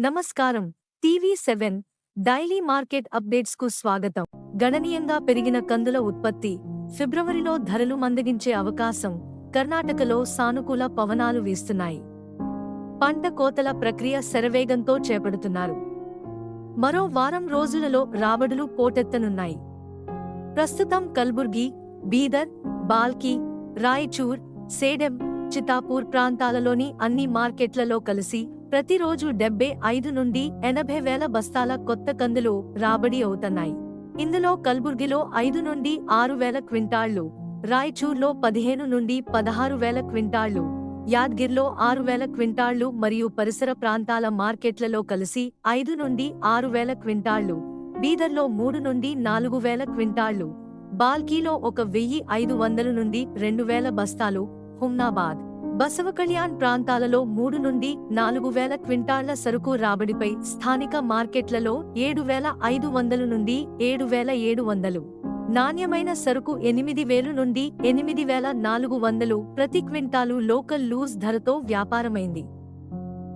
నమస్కారం. TV seven daily market అప్డేట్స్కు స్వాగతం. గణనీయంగా పెరిగిన కందుల ఉత్పత్తి ఫిబ్రవరిలో ధరలు మందగించే అవకాశం కర్ణాటకలో సానుకూల పవనాలు వీస్తున్నాయి. పంట కోతల ప్రక్రియ శరవేగంతో చేపడుతున్నారు. మరో వారం రోజులలో రాబడులు పోటెత్తనున్నాయి. ప్రస్తుతం కల్బుర్గి బీదర్ బాల్కి రాయచూర్ సేడెం చితాపూర్ ప్రాంతాలలోని అన్ని మార్కెట్లలో కలిసి ప్రతిరోజు డెబ్బై ఐదు నుండి ఎనభై వేల బస్తాల కొత్త కందులు రాబడి అవుతున్నాయి. ఇందులో కల్బుర్గిలో ఐదు నుండి ఆరు వేల క్వింటాళ్ళు రాయచూర్లో పదిహేను నుండి పదహారు వేల క్వింటాళ్ళు యాద్గిర్లో ఆరు వేల క్వింటాళ్ళు మరియు పరిసర ప్రాంతాల మార్కెట్లలో కలిసి ఐదు నుండి ఆరు వేల క్వింటాళ్ళు బీదర్లో మూడు నుండి నాలుగు వేల క్వింటాళ్ళు బాల్కీలో ఒక వెయ్యి ఐదు వందల నుండి రెండు వేల బస్తాలు హుమ్నాబాద్ బసవ కళ్యాణ్ ప్రాంతాలలో మూడు నుండి నాలుగు వేల క్వింటాళ్ళ సరుకు రాబడిపై స్థానిక మార్కెట్లలో ఏడు వేల ఐదు వందలు నుండి ఏడు వేల ఏడు వందలు. నాణ్యమైన సరుకు ఎనిమిది వేలు నుండి ఎనిమిది వేల నాలుగు వందలు ప్రతి క్వింటాలు లోకల్ లూజ్ ధరతో వ్యాపారమైంది.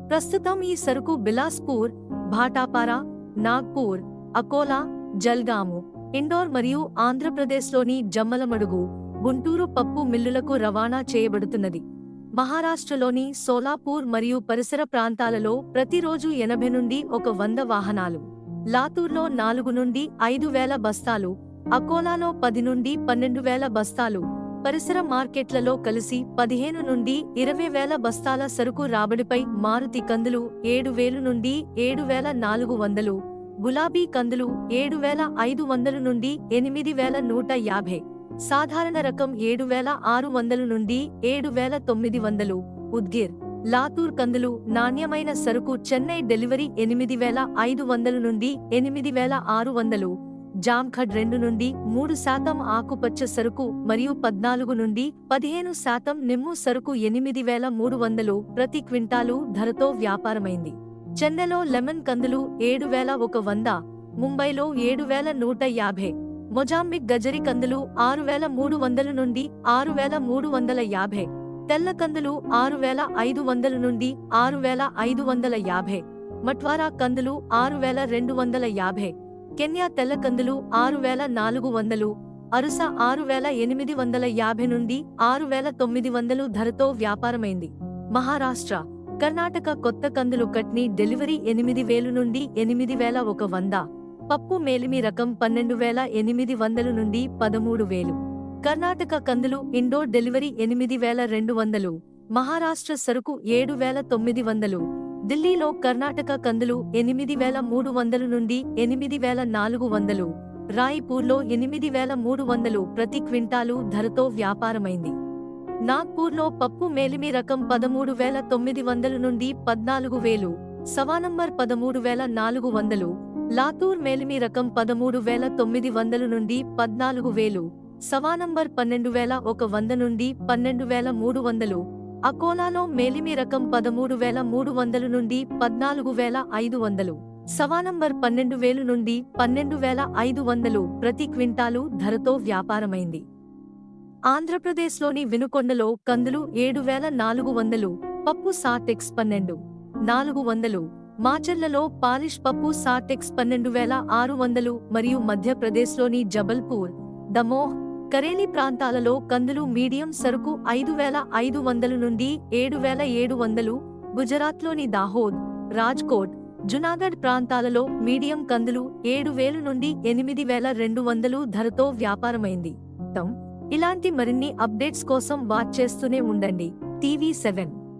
ప్రస్తుతం ఈ సరుకు బిలాస్పూర్ భాటాపారా నాగ్పూర్ అకోలా జల్గాము ఇండోర్ మరియు ఆంధ్రప్రదేశ్లోని జమ్మలమడుగు గుంటూరు పప్పు మిల్లులకు రవాణా చేయబడుతున్నది. మహారాష్ట్రలోని సోలాపూర్ మరియు పరిసర ప్రాంతాలలో ప్రతిరోజు ఎనభై నుండి ఒక వంద వాహనాలు లాతూర్లో నాలుగు నుండి ఐదు వేల బస్తాలు అకోలాలో పది నుండి పన్నెండు వేల బస్తాలు పరిసర మార్కెట్లలో కలిసి పదిహేను నుండి ఇరవై వేల బస్తాల సరుకు రాబడిపై మారుతి కందులు ఏడు వేలు నుండి ఏడు వేల నాలుగు వందలు గులాబీ కందులు ఏడు వేల ఐదు వందలు నుండి ఎనిమిది వేల నూట యాభై. సాధారణ రకం ఏడు వేల ఆరు వందలు నుండి ఏడు వేల తొమ్మిది వందలు. ఉద్గిర్ లాతూర్ కందులు నాణ్యమైన సరుకు చెన్నై డెలివరీ ఎనిమిది వేల ఐదు వందలు నుండి ఎనిమిది వేల ఆరు వందలు. జామ్ఖడ్ రెండు నుండి మూడు శాతం ఆకుపచ్చ సరుకు మరియు పద్నాలుగు నుండి పదిహేను శాతం నిమ్ము సరుకు ఎనిమిది వేల మూడు వందలు ప్రతి క్వింటాలు ధరతో వ్యాపారమైంది. చెన్నెలో లెమన్ కందులు ఏడు వేల ఒక వంద ముంబైలో ఏడు వేల నూట యాభై. మొజాంబిక్ గజరి కందులు ఆరు వేల మూడు వందల నుండి ఆరు వేల మూడు వందల యాభై. తెల్ల కందులు ఆరు వేల ఐదు వందల నుండి ఆరు వేల ఐదు వందల యాభై. మట్వారా కందులు ఆరు వేల రెండు వందల యాభై. కెన్యా తెల్ల కందులు ఆరు వేల నాలుగు వందలు. అరుస ఆరు వేల ఎనిమిది వందల యాభై నుండి ఆరు వేల తొమ్మిది వందలు ధరతో వ్యాపారమైంది. మహారాష్ట్ర. కర్ణాటక కొత్త కందులు కట్ని డెలివరీ ఎనిమిది వేలు నుండి ఎనిమిది వేల ఒక వంద. పప్పు మేలిమి రకం పన్నెండు వేల ఎనిమిది వందలు నుండి పదమూడు వేలు. కర్ణాటక కందులు ఇండోర్ డెలివరీ ఎనిమిది వేల రెండు వందలు. మహారాష్ట్ర సరుకు ఏడు వేల తొమ్మిది వందలు. ఢిల్లీలో కర్ణాటక కందులు ఎనిమిది వేల మూడు వందలు నుండి ఎనిమిది వేల నాలుగు వందలు. రాయ్పూర్లో ఎనిమిది వేల మూడు వందలు ప్రతి క్వింటాలు ధరతో వ్యాపారమైంది. నాగ్పూర్లో పప్పు మేలిమి రకం పదమూడు వేల తొమ్మిది వందలు నుండి పద్నాలుగు వేలు. సవానంబర్ పదమూడు వేల నాలుగు వందలు. లాతూర్ మేలిమి రకం పదమూడు వేల తొమ్మిది వందలు నుండి పద్నాలుగు వేలు సవానంబర్ పన్నెండు వేల ఒక వంద నుండి పన్నెండు వేల మూడు వందలు అకోలాలో మేలిమి రకం పదమూడు వేల మూడు వందలు నుండి పద్నాలుగు వేల ఐదు వందలు సవానంబర్ పన్నెండు వేలు నుండి పన్నెండు వేల ఐదు వందలు ప్రతి క్వింటాలు ధరతో వ్యాపారమైంది. ఆంధ్రప్రదేశ్లోని వినుకొండలో కందులు ఏడు వేల నాలుగు వందలు పప్పు సాటెక్స్ పన్నెండు నాలుగు వందలు మాచర్లలో పాలిష్ పప్పు సాటెక్స్ పన్నెండు వేల ఆరు వందలు మరియు మధ్యప్రదేశ్లోని జబల్పూర్ దమోహ్ కరేలి ప్రాంతాలలో కందులు మీడియం సరుకు ఐదు వేల ఐదు వందలు నుండి ఏడు వేల ఏడు వందలు గుజరాత్లోని దాహోద్ రాజ్కోట్ జునాగఢ్ ప్రాంతాలలో మీడియం కందులు ఏడు వేలు నుండి ఎనిమిది వేల రెండు వందలు ధరతో వ్యాపారమైంది. ఇలాంటి మరిన్ని అప్డేట్స్ కోసం వాచ్ చేస్తూనే ఉండండి. TV seven.